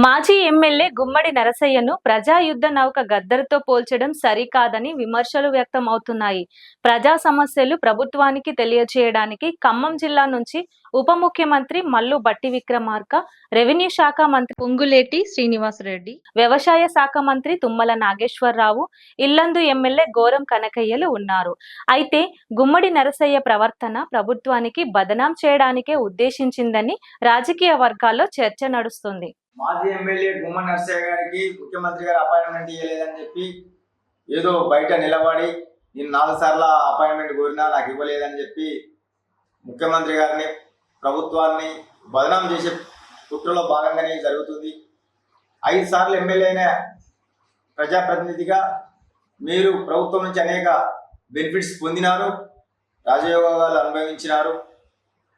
మాజీ ఎమ్మెల్యే గుమ్మడి నరసయ్యను ప్రజాయుద్ధ నౌక గద్దరుతో పోల్చడం సరికాదని విమర్శలు వ్యక్తం అవుతున్నాయి ప్రజా సమస్యలు ప్రభుత్వానికి తెలియజేయడానికి ఖమ్మం జిల్లా నుంచి ఉప ముఖ్యమంత్రి మల్లు బట్టి విక్రమార్క రెవెన్యూ శాఖ మంత్రి పొంగులేటి శ్రీనివాసరెడ్డి వ్యవసాయ శాఖ మంత్రి తుమ్మల నాగేశ్వరరావు ఇల్లందు ఎమ్మెల్యే గోరం కనకయ్యలు ఉన్నారు. అయితే గుమ్మడి నరసయ్య ప్రవర్తన ప్రభుత్వానికి బదనాం చేయడానికే ఉద్దేశించిందని రాజకీయ వర్గాల్లో చర్చ నడుస్తుంది. మాజీ ఎమ్మెల్యే గుమ్మ నర్సయ్య గారికి ముఖ్యమంత్రి గారు అపాయింట్మెంట్ ఇవ్వలేదని చెప్పి ఏదో బయట నిలబడి నేను నాలుగు సార్ల అపాయింట్మెంట్ కోరినా నాకు ఇవ్వలేదని చెప్పి ముఖ్యమంత్రి గారిని ప్రభుత్వాన్ని బదనాం చేసే కుట్రలో భాగంగానే జరుగుతుంది. ఐదు సార్లు ఎమ్మెల్యే అయిన ప్రజాప్రతినిధిగా మీరు ప్రభుత్వం నుంచి అనేక బెనిఫిట్స్ పొందినారు రాజయోగాలు అనుభవించినారు.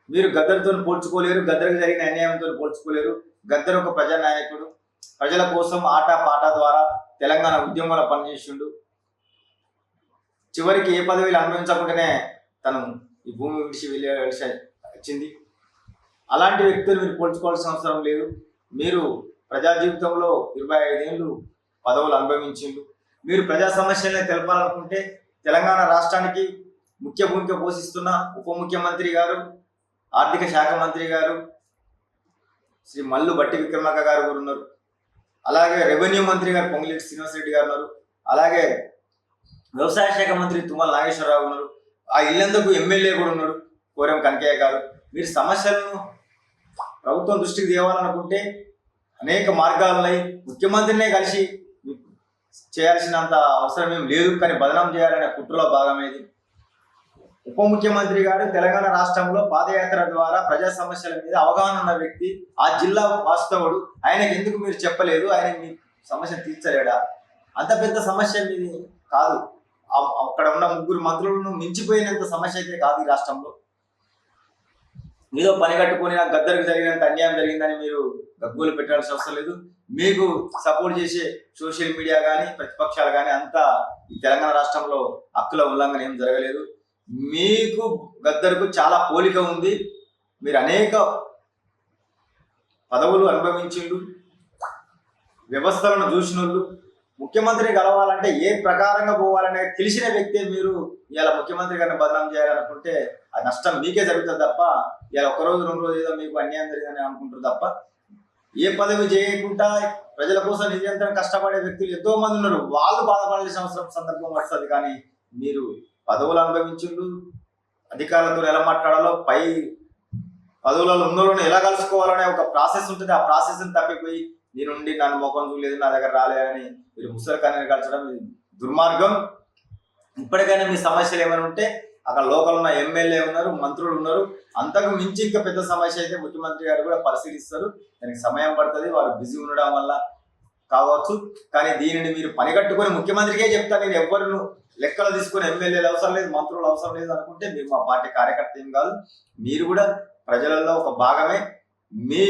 మీరు గద్దరితో పోల్చుకోలేరు గద్దరికి జరిగిన అన్యాయంతో పోల్చుకోలేరు. గద్దర్ ఒక ప్రజానాయకుడు. ప్రజల కోసం ఆట పాట ద్వారా తెలంగాణ ఉద్యమంలో పనిచేసిండు. చివరికి ఏ పదవిలు అనుభవించకుండానే తను ఈ భూమి విడిచి వెళ్ళవలసి వచ్చింది. అలాంటి వ్యక్తులు మీరు పోల్చుకోవాల్సిన అవసరం లేదు. మీరు ప్రజా జీవితంలో ఇరవై ఐదేళ్ళు పదవులు అనుభవించిండు. మీరు ప్రజా సమస్యల్ని తెలపాలనుకుంటే తెలంగాణ రాష్ట్రానికి ముఖ్య భూమిక పోషిస్తున్న ఉప ముఖ్యమంత్రి గారు ఆర్థిక శాఖ మంత్రి గారు శ్రీ మల్లు బట్టి విక్రమార్క గారు కూడా ఉన్నారు. అలాగే రెవెన్యూ మంత్రి గారు పొంగులేటి శ్రీనివాసరెడ్డి గారు ఉన్నారు. అలాగే వ్యవసాయ శాఖ మంత్రి తుమ్మల నాగేశ్వరరావు ఉన్నారు. ఆ ఇల్లందుకు ఎమ్మెల్యే కూడా ఉన్నాడు కోరం కనకయ్య గారు. మీరు సమస్యలను ప్రభుత్వం దృష్టికి తేవాలనుకుంటే అనేక మార్గాలు ఉన్నాయి ముఖ్యమంత్రినే కలిసి చేయాల్సినంత అవసరం ఏం లేదు కానీ బదనాం చేయాలనే కుట్రలో భాగమేది ఉప ముఖ్యమంత్రి గారు తెలంగాణ రాష్ట్రంలో పాదయాత్ర ద్వారా ప్రజా సమస్యల మీద అవగాహన ఉన్న వ్యక్తి ఆ జిల్లా వాస్తవుడు. ఆయనకి ఎందుకు మీరు చెప్పలేదు? ఆయన మీ సమస్య తీర్చలేడా? అంత పెద్ద సమస్య మీది కాదు. అక్కడ ఉన్న ముగ్గురు మంత్రులను మించిపోయినంత సమస్య అయితే కాదు ఈ రాష్ట్రంలో. ఏదో పని కట్టుకొని నాకు గద్దరికి జరిగినంత అన్యాయం జరిగిందని మీరు గగ్గోలు పెట్టాల్సిన అవసరం లేదు. మీకు సపోర్ట్ చేసే సోషల్ మీడియా కానీ ప్రతిపక్షాలు కానీ అంతా ఈ తెలంగాణ రాష్ట్రంలో హక్కుల ఉల్లంఘన ఏం జరగలేదు. మీకు గద్దరకు చాలా పోలిక ఉంది. మీరు అనేక పదవులు అనుభవించిండు వ్యవస్థలను చూసినోళ్ళు. ముఖ్యమంత్రిని కలవాలంటే ఏ ప్రకారంగా పోవాలనే తెలిసిన వ్యక్తే మీరు ఇలా ముఖ్యమంత్రి గారిని బదనాం చేయాలనుకుంటే ఆ నష్టం మీకే జరుగుతుంది తప్ప ఇలా ఒక రోజు రెండు రోజు ఏదో మీకు అన్యాయం జరిగిందని అనుకుంటారు తప్ప ఏ పదవి చేయకుండా ప్రజల కోసం నిరంతరం కష్టపడే వ్యక్తులు ఎంతో మంది ఉన్నారు. వాళ్ళు బాధపడాల్సిన అవసరం సందర్భం వస్తుంది. కానీ మీరు పదవులు అనుభవించిండు అధికారులతో ఎలా మాట్లాడాలో పై పదవులలో ఉన్నోళ్ళని ఎలా కలుసుకోవాలనే ఒక ప్రాసెస్ ఉంటుంది. ఆ ప్రాసెస్ తప్పిపోయి నేనుండి నన్ను మొఖం చూడలేదు నా దగ్గర రాలేదని మీరు ముసలికాన్ని కలచడం దుర్మార్గం. ఇప్పటికైనా మీ సమస్యలు ఏమైనా ఉంటే అక్కడ లోకల్ ఉన్న ఎమ్మెల్యే ఉన్నారు మంత్రులు ఉన్నారు. అంతకు మించి ఇంకా పెద్ద సమస్య అయితే ముఖ్యమంత్రి గారు కూడా పరిశీలిస్తారు. దానికి సమయం పడుతుంది. వారు బిజీ ఉండడం వల్ల కావచ్చు. కానీ దీనిని మీరు పని కట్టుకొని ముఖ్యమంత్రికే చెప్తా నేను ఎవరిను లెక్కలు తీసుకుని ఎమ్మెల్యేలు అవసరం లేదు మంత్రులు అవసరం లేదు అనుకుంటే మీరు మా పార్టీ కార్యకర్త ఏం కాదు. మీరు కూడా ప్రజలలో ఒక భాగమే. మీ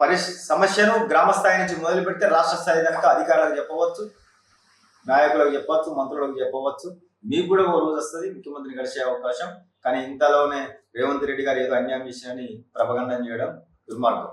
పరి సమస్యను గ్రామ స్థాయి నుంచి మొదలు పెడితే రాష్ట్ర స్థాయి దాకా అధికారులకు చెప్పవచ్చు నాయకులకు చెప్పవచ్చు మంత్రులకు చెప్పవచ్చు. మీకు కూడా ఓ రోజు వస్తుంది ముఖ్యమంత్రిని కలిసే అవకాశం. కానీ ఇంతలోనే రేవంత్ రెడ్డి గారు ఏదో అన్యాయం విషయాన్ని ప్రభగండం చేయడం దుర్మార్గం.